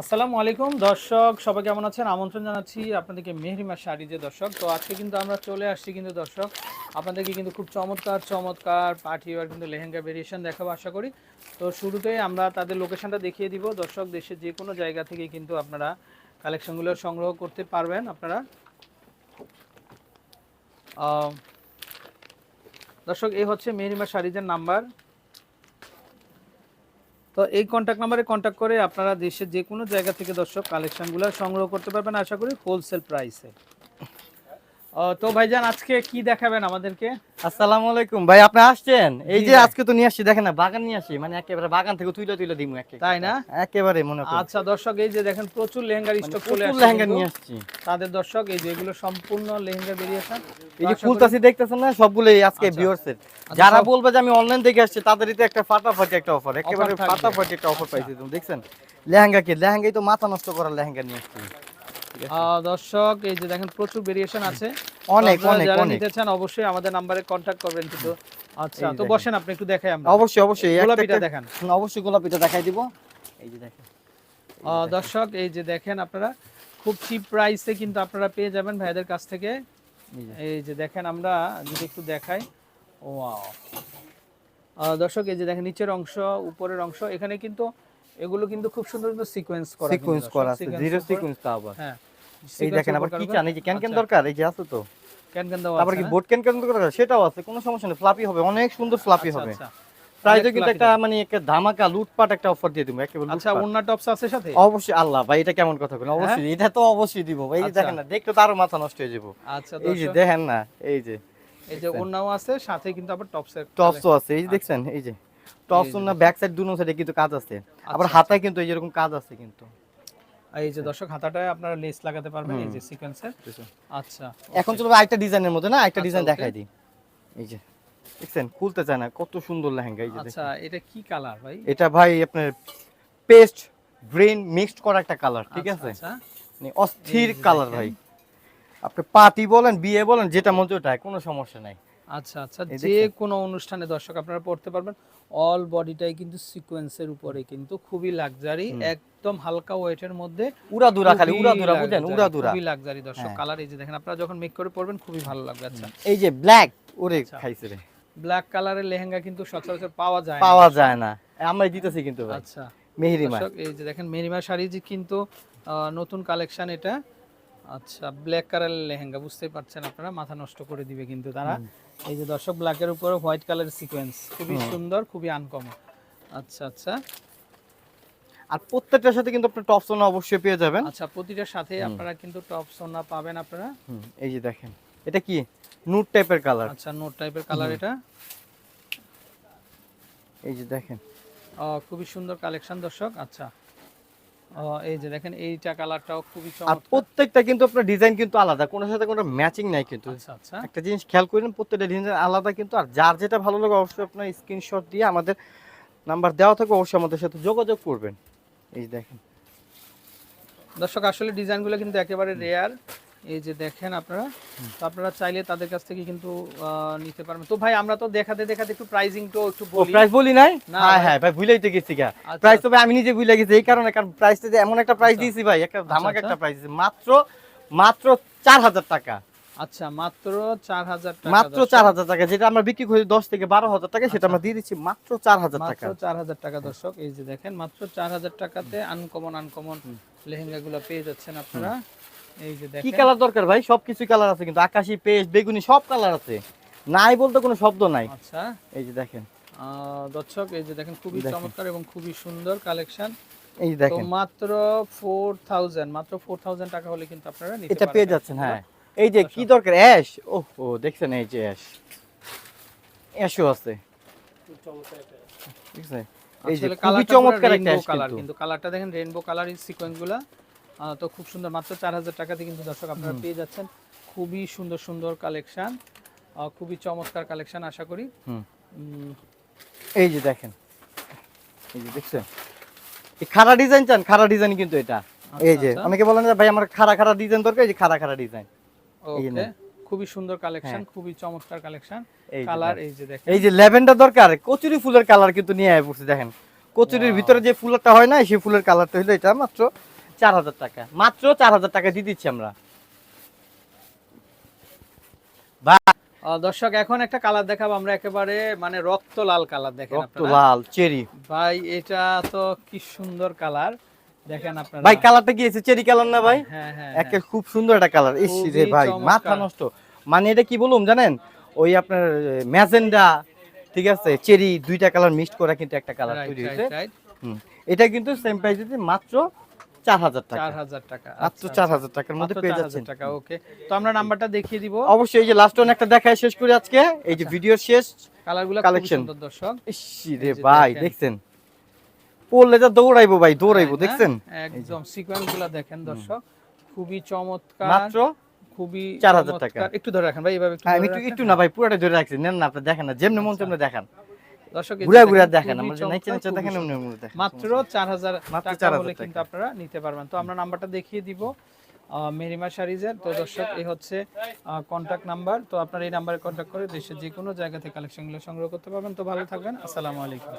আসসালামু আলাইকুম, দর্শক, সবাই কেমন আছেন? আমন্ত্রণ জানাচ্ছি আপনাদেরকে মেহরিমা শাড়ি যে দর্শক। তো আজকে কিন্তু আমরা চলে আসছি কিন্তু, দর্শক, আপনাদেরকে কিন্তু খুব চমৎকার চমৎকার পার্টি ওয়ার কিন্তু লেহেঙ্গা ভেরিয়েশন দেখাবো আশা করি। তো শুরুতেই আমরা তাদের লোকেশনটা দেখিয়ে দিব। দর্শক, দেশের যে কোনো জায়গা থেকে কিন্তু আপনারা কালেকশনগুলো সংগ্রহ করতে পারবেন আপনারা। দর্শক, এই হচ্ছে মেহরিমা শাড়িজের নাম্বার তো এই কন্ট্যাক্ট নাম্বারে কন্ট্যাক্ট করে আপনারা দেশের যে কোনো জায়গা থেকে দর্শক কালেকশনগুলো সংগ্রহ করতে পারবেন, আশা করি হোলসেল প্রাইসে তো ভাইজান আজকে কি দেখাবেন আমাদেরকে? আসসালামু আলাইকুম। ভাই আপনি আসছেন? এই যে আজকে তো নিয়ে আসছি দেখেন না বাগান নিয়ে আসি মানে একেবারে বাগান থেকে তুইলে তুইলে দিমু একে তাই না? একেবারে মনে আচ্ছা দর্শক এই যে দেখেন প্রচুর লেহেঙ্গার মানে স্টক চলে প্রচুর আসছে লেহেঙ্গা নিয়ে আসছি। তাদের দর্শক এই যে এগুলো সম্পূর্ণ লেহেঙ্গা ভেরিয়েশন এই যে খুলতাছি দেখতেছেন না? সবগুলোই আজকে আচ্ছা। ভিউয়ার্স এর। আচ্ছা, যারা বলবে যে আমি অনলাইন থেকে আসছি তাদেরই তো একটা ফাটাফাটি একটা অফার একেবারে। ফাটাফাটি একটা অফার পাইছি তুমি দেখছেন? লেহেঙ্গা কি? লেহেঙ্গাই তো মাথা নষ্ট করার লেহেঙ্গা নিয়ে আসছি। দর্শক এই যে দেখেন প্রচুর ভেরিয়েশন আছে। অনেক অনেক যারা নিতে চান অবশ্যই আমাদের নাম্বারে কন্ট্যাক্ট করবেন কিন্তু। আচ্ছা তো বসেন আপনি একটু দেখাই আমরা। অবশ্যই অবশ্যই। গোলাপিটা দেখান। অবশ্যই গোলাপিটা দেখাই দিব। এই যে দেখেন। দর্শক এই যে দেখেন আপনারা খুব চিপ প্রাইসে কিন্তু আপনারা পেয়ে যাবেন ভাইদের কাছ থেকে। এই যে। দেখেন আমরা যদি একটু দেখাই। ও দর্শক এই যে দেখেন নিচের অংশ উপরের অংশ এখানে কিন্তু এগুলো কিন্তু খুব সুন্দর সুন্দর সিকোয়েন্স করা সিকোয়েন্স করা আছে জিরো সিকোয়েন্স তা আবার। হ্যাঁ। এই দেখেন আবার কি চান? এই যে ক্যান ক্যান দরকার? এই যে আছে তো। ক্যান ক্যান দেওয়া তারপর কি? বোট ক্যান ক্যান দরকার সেটাও আছে কোনো সমস্যা নেই। ফ্লাপি হবে অনেক সুন্দর ফ্লাপি আচ্ছা, হবে। আচ্ছা। প্রাইসও অনেক কিন্তু একটা মানে একটা ধামাকা লুটপাট একটা অফার দিয়ে দিব একেবারে আচ্ছা। ওন্না টপস আছে সাথে? অবশ্যই আল্লাহ ভাই এটা কেমন কথা বলেন? অবশ্যই এটা তো অবশ্যই দিব। ভাই এই যে আচ্ছা। দেখেন না দেখতে তো আরও মাথা নষ্ট হয়ে যাব। আচ্ছা এই যে দেখেন না এই যে। এই যে ওন্নাও আছে সাথে কিন্তু আবার টপসের টপসও আছে এই যে দেখছেন? এই যে টপস এই যে না ব্যাক সাইড দুনো সাইডে কিন্তু কাজ আছে। আবার আচ্ছা, হাতায় কিন্তু এই যেরকম কাজ আছে কিন্তু। এই যে দর্শক হাতাটায় আপনারা লেস লাগাতে পারবেন এই যে সিকোয়েন্সের আচ্ছা এখন চলো একটা ডিজাইনের মধ্যে না? একটা আচ্ছা, ডিজাইন দেখাই দিই। এই যে দেখছেন? খুলতে চায় না কত সুন্দর লেহেঙ্গা এই যে আচ্ছা এটা কি কালার ভাই? এটা ভাই আপনার পেস্ট গ্রিন মিক্সড করা একটা কালার ঠিক আচ্ছা, আছে? আচ্ছা। মানে অস্থির কালার ভাই। আপনি পার্টি বলেন বিয়ে বলেন যেটা মন ওটাই, কোনো সমস্যা নাই। আচ্ছা আচ্ছা যে কোনো অনুষ্ঠানে দর্শক আপনারা পড়তে পারবেন অল বডিটাই কিন্তু সিকোয়েন্সের উপরে কিন্তু খুবই লাক্সারি একদম হালকা ওয়েটের মধ্যে উড়া দুরা খালি খুবই উড়া দুরা বুঝেন luxury, উড়া দুরা খুবই লাক্সারি দর্শক হ্যাঁ। কালার এই যে দেখেন আপনারা যখন মেক করে পড়বেন খুবই ভালো লাগবে আচ্ছা। এই যে ব্ল্যাক ওরে আচ্ছা। খাইছে রে। ব্ল্যাক কালারের লেহেঙ্গা কিন্তু সচরাচর পাওয়া যায় না। পাওয়া যায় না। আমরা দিতেছি কিন্তু আচ্ছা। মেহেরিমা। দর্শক এই যে দেখেন মেরিমা শাড়ি যে কিন্তু নতুন কালেকশন এটা আচ্ছা ব্ল্যাক কালারের লেহেঙ্গা বুঝতেই পারছেন আপনারা মাথা নষ্ট করে দিবে কিন্তু তারা। এই যে দর্শক ব্ল্যাকের উপরে হোয়াইট কালার সিকোয়েন্স খুবই সুন্দর খুবই আনকমন আচ্ছা আচ্ছা। আর প্রত্যেকটার সাথে কিন্তু আপনি টপ সোনা অবশ্যই পেয়ে যাবেন। আচ্ছা প্রতিটার সাথে আপনারা কিন্তু টপ সোনা পাবেন আপনারা। হুম, এই যে দেখেন এটা কি? নুট টাইপের কালার আচ্ছা নোট টাইপের কালার এটা। এই যে দেখেন। খুবই সুন্দর কালেকশন দর্শক। আচ্ছা। এই যে দেখেন এইটা কালারটাও খুবই চমৎকার। প্রত্যেকটা কিন্তু আপনার ডিজাইন কিন্তু আলাদা কোনো সাথে কোনো ম্যাচিং নাই কিন্তু। আচ্ছা আচ্ছা। একটা জিনিস খেয়াল করেন প্রত্যেকটা ডিজাইন আলাদা কিন্তু আর যার যেটা ভালো লাগে অবশ্যই আপনার স্ক্রিনশট দিয়ে আমাদের নাম্বার দেওয়া থাকবে অবশ্যই আমাদের সাথে যোগাযোগ করবেন। এই যে দেখেন। দর্শক আসলে ডিজাইনগুলো কিন্তু একেবারে রেয়ার এই যে দেখেন আপনারা তো আপনারা চাইলে তাদের কাছ থেকে কিন্তু নিতে পারবেন। তো ভাই আমরা তো দেখাতে দেখাতে একটু প্রাইজিং তো একটু বলি। প্রাইস বলি নাই? হ্যাঁ। হ্যাঁ ভাই ভুলেই তো গেছি গা। আচ্ছা, প্রাইস তো ভাই আমি নিজে ভুলে গেছি এই কারণে কারণ প্রাইসটা যে এমন একটা প্রাইস আচ্ছা। দিয়েছি ভাই একটা ধামাকা আচ্ছা। একটা প্রাইস দিয়েছি। মাত্র মাত্র চার হাজার টাকা। আচ্ছা মাত্র চার হাজার টাকা মাত্র দর্শক। চার হাজার টাকা যেটা আমরা বিক্রি করি দশ থেকে বারো হাজার টাকা সেটা আমরা দিয়ে দিচ্ছি মাত্র চার হাজার টাকা। মাত্র চার হাজার টাকা দর্শক এই যে দেখেন মাত্র চার হাজার টাকাতে আনকমন আনকমন লেহেঙ্গা গুলো পেয়ে যাচ্ছেন আপনারা। কি কালার দরকার ভাই? সবকিছু কালার আছে কিন্তু। আকাশি পেস্ট বেগুনি সব কালার আছে। নাই বলতে কোনো শব্দ নাই। আচ্ছা। এই যে দেখেন। দর্শক এই যে দেখেন খুবই চমৎকার এবং খুবই সুন্দর কালেকশন এই যে দেখেন। মাত্র ফোর থাউজেন্ড মাত্র ফোর থাউজেন্ড টাকা হলে কিন্তু আপনারা নিতে এটা পেয়ে যাচ্ছেন হ্যাঁ। এই যে কি দরকার? অ্যাশ ও ও দেখছেন এই যে অ্যাশ অ্যাশও আছে। ঠিক আছে? এই যে খুবই চমৎকার একটা কালার কিন্তু। কালারটা দেখেন রেইনবো কালার এই সিকোয়েন্সগুলা। আহ, তো খুব সুন্দর মাত্র চার হাজার টাকাতে কিন্তু দর্শক আপনারা পেয়ে যাচ্ছেন। খুবই সুন্দর সুন্দর কালেকশন খুবই চমৎকার কালেকশন আশা করি। এই যে দেখেন এই যে দেখছেন? এই খাড়া ডিজাইন চান? খাড়া ডিজাইন কিন্তু এটা। এই যে আচ্ছা। অনেকে বলেন যে ভাই আমার খাড়া খাড়া ডিজাইন দরকার? এই যে খাড়া খাড়া ডিজাইন। ওকে খুবই সুন্দর কালেকশন হ্যাঁ। খুবই চমৎকার কালেকশন। কালার এই যে দেখেন। এই যে ল্যাভেন্ডার দরকার কচুরি ফুলের কালার কিন্তু নিয়ে আয় পড়ছে দেখেন। কচুরির ভিতরে যে ফুলটা হয় না সেই ফুলের কালারটা হলো এটা মাত্র চার হাজার টাকা। মাত্র চার হাজার টাকা দিয়ে দিচ্ছি আমরা। দর্শক এখন একটা কালার দেখাবো আমরা একেবারে মানে রক্ত লাল কালার দেখেন রক্ত লাল চেরি। ভাই এটা তো কি সুন্দর কালার। দেখেন আপনারা। ভাই কালারটা কি এসে চেরি কালার না ভাই? হ্যাঁ হ্যাঁ একে খুব সুন্দর একটা কালার। ইস রে ভাই। মাথা নষ্ট। মানে এটা কি বলুম জানেন? ওই আপনার ম্যাজেন্ডা ঠিক আছে? চেরি দুইটা কালার মিক্সড করা কিন্তু একটা কালার রাইট তৈরি হয়েছে। এটা কিন্তু সেম প্রাইসে মাত্র টাকা। টাকা। মাত্র আচ্ছা, আচ্ছা। হাজার টাকার মধ্যে পেয়ে যাচ্ছেন। টাকা ওকে। তো আমরা নাম্বারটা দেখিয়ে দিব। অবশ্যই এই যে লাস্ট ওয়ান একটা দেখায় শেষ করি আজকে। এই যে ভিডিও শেষ। কালারগুলো খুব দর্শক। ইস রে ভাই দেখছেন? পড়লে যা দৌড়াইবো ভাই দৌড়াইবো দেখছেন? একদম সিকোয়েন্সগুলা দেখেন দর্শক। খুবই চমৎকার মাত্র খুবই 4,000 টাকা। একটু ধরে রাখেন ভাই এভাবে একটু হ্যাঁ একটু না ভাই পুরোটা ধরে রাখছি। নেন না আপনি দেখেন না যেমনি মন তেমনি দেখান। দর্শক ঘুরা ঘুরা দেখেন, দেখেন এমনি এমনি দেখেন মাত্র চার হাজার মাত্র টাকা 4,000 কিন্তু আপনারা নিতে পারবেন। তো আমরা নাম্বারটা দেখিয়ে দিব আহ, মেরিমা শাড়িজের তো দর্শক এই হচ্ছে কন্ট্যাক্ট নাম্বার তো আপনার এই নাম্বারে কন্ট্যাক্ট করে দেশের যে কোনো জায়গা থেকে কালেকশনগুলো সংগ্রহ করতে পারবেন। তো ভালো থাকবেন। আসসালামু আলাইকুম।